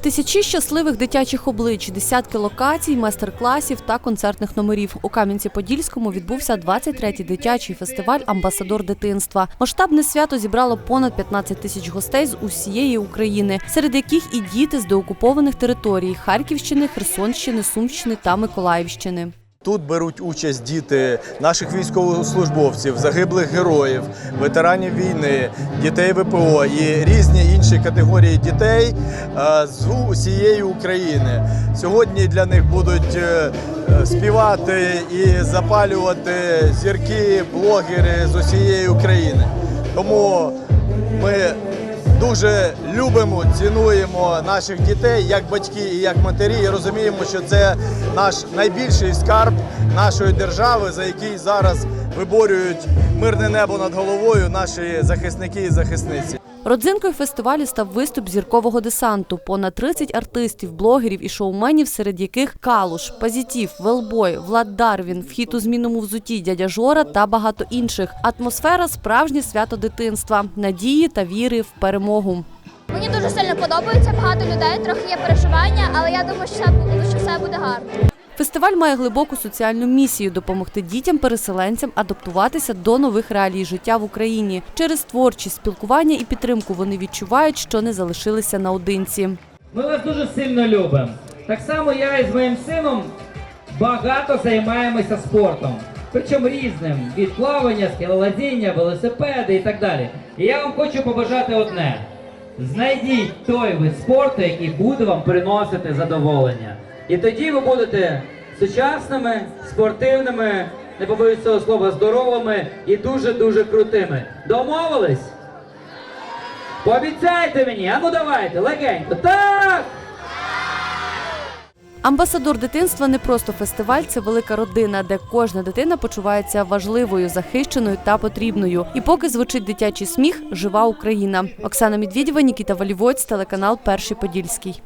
Тисячі щасливих дитячих облич, десятки локацій, майстер-класів та концертних номерів. У Кам'янці-Подільському відбувся 23-й дитячий фестиваль Амбасадор дитинства. Масштабне свято зібрало понад 15 тисяч гостей з усієї України, серед яких і діти з деокупованих територій Харківщини, Херсонщини, Сумщини та Миколаївщини. Тут беруть участь діти наших військовослужбовців, загиблих героїв, ветеранів війни, дітей ВПО і різні інші категорії дітей е, з усієї України. Сьогодні для них будуть е, співати і запалювати зірки, блогери з усієї України. Тому ми дуже любимо, цінуємо наших дітей як батьки і як матері. І розуміємо, що це наш найбільший скарб нашої держави, за який зараз виборюють мирне небо над головою наші захисники і захисниці. Родзинкою фестивалю став виступ зіркового десанту. Понад 30 артистів, блогерів і шоуменів, серед яких Калуш, Позитів, Велбой, Влад Дарвін, вхід у змінному взуті дядя Жора та багато інших. Атмосфера справжнє свято дитинства, надії та віри в перемогу. Мені дуже сильно подобається багато людей, трохи є переживання, але я думаю, що все буде гарно. Фестиваль має глибоку соціальну місію допомогти дітям-переселенцям адаптуватися до нових реалій життя в Україні. Через творчість, спілкування і підтримку вони відчувають, що не залишилися наодинці. Ми вас дуже сильно любимо. Так само я із моїм сином багато займаємося спортом. Причому різним від плавання, скелолазіння, велосипеди і так далі. І я вам хочу побажати одне: знайдіть той вид спорту, який буде вам приносити задоволення. І тоді ви будете сучасними, спортивними, не побоюсь цього слова, здоровими і дуже-дуже крутими. Домовились? Пообіцяйте мені, а ну давайте, легенько. Так! Амбасадор дитинства не просто фестиваль, це велика родина, де кожна дитина почувається важливою, захищеною та потрібною. І поки звучить дитячий сміх, жива Україна. Оксана Медведєва, Нікіта Валівоць, телеканал Перший Подільський.